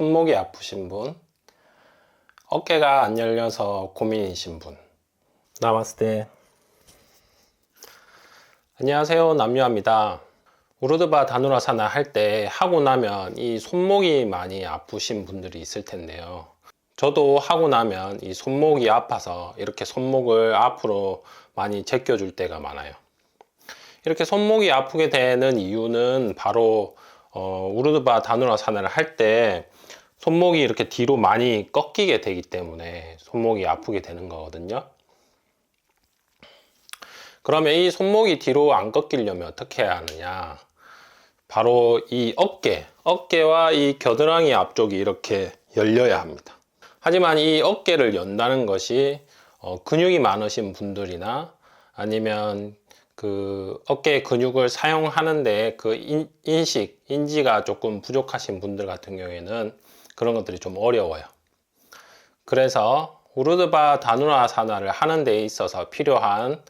손목이 아프신 분, 어깨가 안 열려서 고민이신 분. 나마스테. 안녕하세요. 남유아입니다. 우르드바 다누라사나 할 때 하고 나면 이 손목이 많이 아프신 분들이 있을 텐데요. 저도 하고 나면 이 손목이 아파서 이렇게 손목을 앞으로 많이 제껴줄 때가 많아요. 이렇게 손목이 아프게 되는 이유는 바로 어, 우르드바 다누라사나를 할때 손목이 이렇게 뒤로 많이 꺾이게 되기 때문에 손목이 아프게 되는 거거든요. 그러면 이 손목이 뒤로 안 꺾이려면 어떻게 해야 하느냐? 바로 이 어깨, 어깨와 이 겨드랑이 앞쪽이 이렇게 열려야 합니다. 하지만 이 어깨를 연다는 것이 어, 근육이 많으신 분들이나 아니면 그 어깨 근육을 사용하는데 그 인, 인식, 인지가 조금 부족하신 분들 같은 경우에는 그런 것들이 좀 어려워요. 그래서 우르드바 다누라 사나를 하는 데 있어서 필요한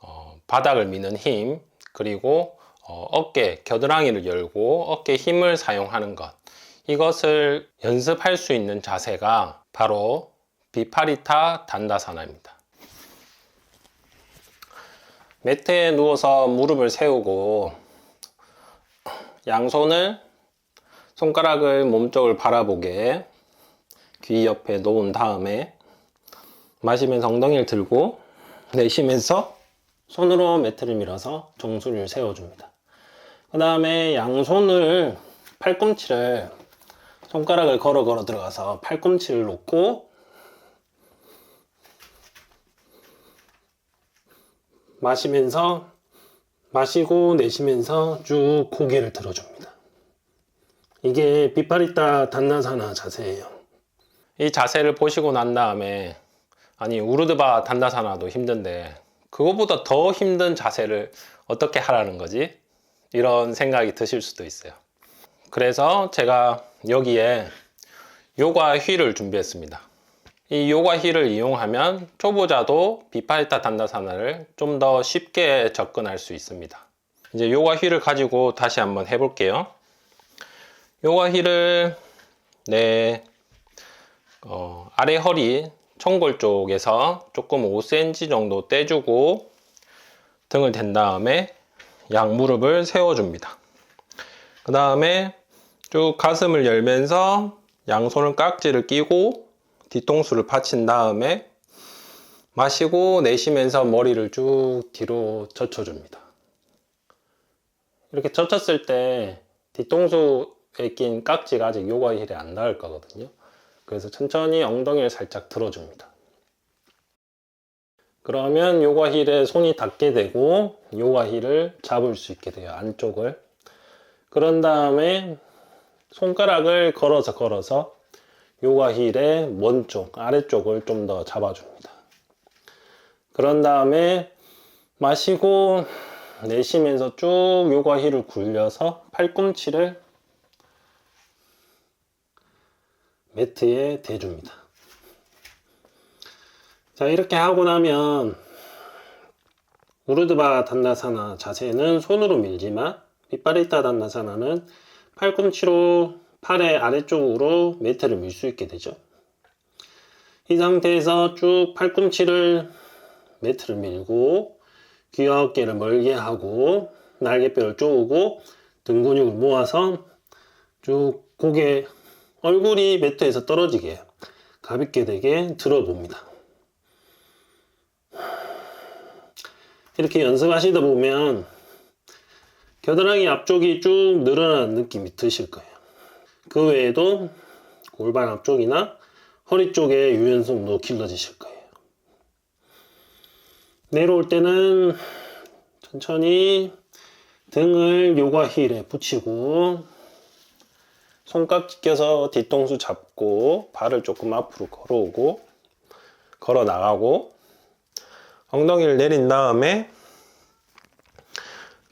어, 바닥을 미는 힘 그리고 어, 깨 겨드랑이를 열고 어깨 힘을 사용하는 것 이것을 연습할 수 있는 자세가 바로 비파리타 단다사나입니다. 매트에 누워서 무릎을 세우고 양손을 손가락을 몸쪽을 바라보게 귀 옆에 놓은 다음에 마시면서 엉덩이를 들고 내쉬면서 손으로 매트를 밀어서 정수를 세워줍니다. 그 다음에 양손을 팔꿈치를 손가락을 걸어 걸어 들어가서 팔꿈치를 놓고 마시면서 마시고 내쉬면서 쭉 고개를 들어줍니다. 이게 비파리타 단나사나 자세예요. 이 자세를 보시고 난 다음에 아니 우르드바 단나사나도 힘든데 그거보다 더 힘든 자세를 어떻게 하라는 거지? 이런 생각이 드실 수도 있어요. 그래서 제가 여기에 요가 휠을 준비했습니다. 이 요가 힐을 이용하면 초보자도 비파이타 단다사나를 좀 더 쉽게 접근할 수 있습니다. 이제 요가 힐을 가지고 다시 한번 해볼게요. 요가 힐을 내 어, 아래 허리 청골 쪽에서 조금 5cm 정도 떼주고 등을 댄 다음에 양 무릎을 세워줍니다. 그 다음에 쭉 가슴을 열면서 양손을 깍지를 끼고 뒤통수를 받친 다음에 마시고 내쉬면서 머리를 쭉 뒤로 젖혀줍니다. 이렇게 젖혔을 때 뒤통수에 낀 깍지가 아직 요가 힐에 안 닿을 거거든요. 그래서 천천히 엉덩이를 살짝 들어줍니다. 그러면 요가 힐에 손이 닿게 되고 요가 힐을 잡을 수 있게 돼요. 안쪽을. 그런 다음에 손가락을 걸어서 걸어서 요가 힐의 먼 쪽, 아래쪽을 좀 더 잡아줍니다. 그런 다음에 마시고 내쉬면서 쭉 요가 힐을 굴려서 팔꿈치를 매트에 대줍니다. 자, 이렇게 하고 나면 우르드바 단나사나 자세는 손으로 밀지만 빗바리타 단나사나는 팔꿈치로 팔의 아래쪽으로 매트를 밀 수 있게 되죠. 이 상태에서 쭉 팔꿈치를 매트를 밀고 귀와 어깨를 멀게 하고 날개뼈를 쪼우고 등 근육을 모아서 쭉 고개 얼굴이 매트에서 떨어지게 가볍게 되게 들어봅니다. 이렇게 연습하시다 보면 겨드랑이 앞쪽이 쭉 늘어나는 느낌이 드실 거예요. 그 외에도 골반 앞쪽이나 허리 쪽에 유연성도 길러지실 거예요. 내려올 때는 천천히 등을 요가 힐에 붙이고 손깍지 껴서 뒤통수 잡고 발을 조금 앞으로 걸어오고 걸어 나가고 엉덩이를 내린 다음에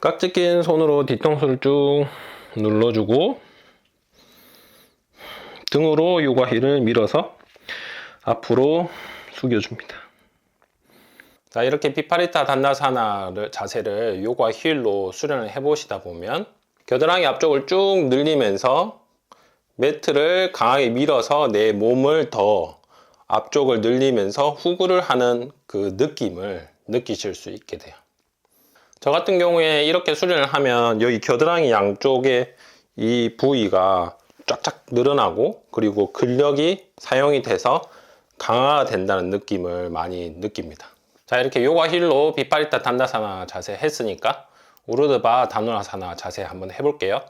깍지 낀 손으로 뒤통수를 쭉 눌러주고 등으로 요가 힐을 밀어서 앞으로 숙여줍니다. 자, 이렇게 비파리타 단나사나 자세를 요가 힐로 수련을 해보시다 보면 겨드랑이 앞쪽을 쭉 늘리면서 매트를 강하게 밀어서 내 몸을 더 앞쪽을 늘리면서 후구를 하는 그 느낌을 느끼실 수 있게 돼요. 저 같은 경우에 이렇게 수련을 하면 여기 겨드랑이 양쪽에 이 부위가 쫙쫙 늘어나고 그리고 근력이 사용이 돼서 강화가 된다는 느낌을 많이 느낍니다. 자 이렇게 요가 힐로 비파리타 단다사나 자세 했으니까 우르드바 다누라사나 자세 한번 해볼게요.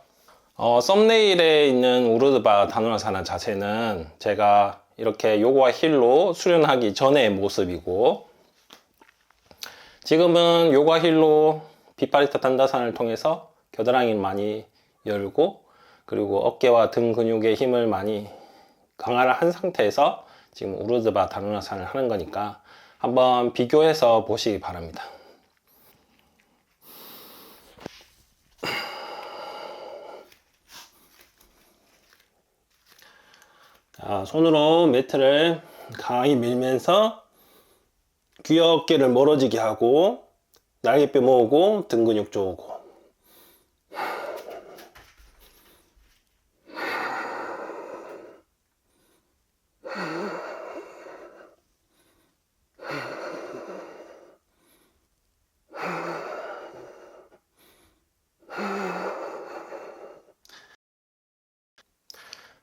어, 썸네일에 있는 우르드바 다누라사나 자세는 제가 이렇게 요가 힐로 수련하기 전의 모습이고 지금은 요가 힐로 비파리타 단다산을 통해서 겨드랑이를 많이 열고 그리고 어깨와 등 근육의 힘을 많이 강화를 한 상태에서 지금 우르드바 다누라산을 하는 거니까 한번 비교해서 보시기 바랍니다. 자, 손으로 매트를 강하게 밀면서 귀 어깨를 멀어지게 하고 날개뼈 모으고 등 근육 조고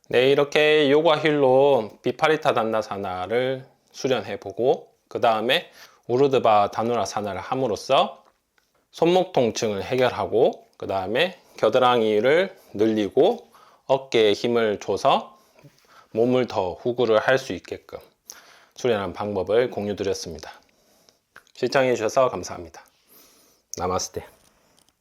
네, 이렇게 요가 힐로 비파리타 단다사나를 수련해 보고 그 다음에 우르드바 다누라 사나를 함으로써 손목 통증을 해결하고 그 다음에 겨드랑이를 늘리고 어깨에 힘을 줘서 몸을 더 후구를 할 수 있게끔 수련한 방법을 공유 드렸습니다. 시청해 주셔서 감사합니다. 나마스테.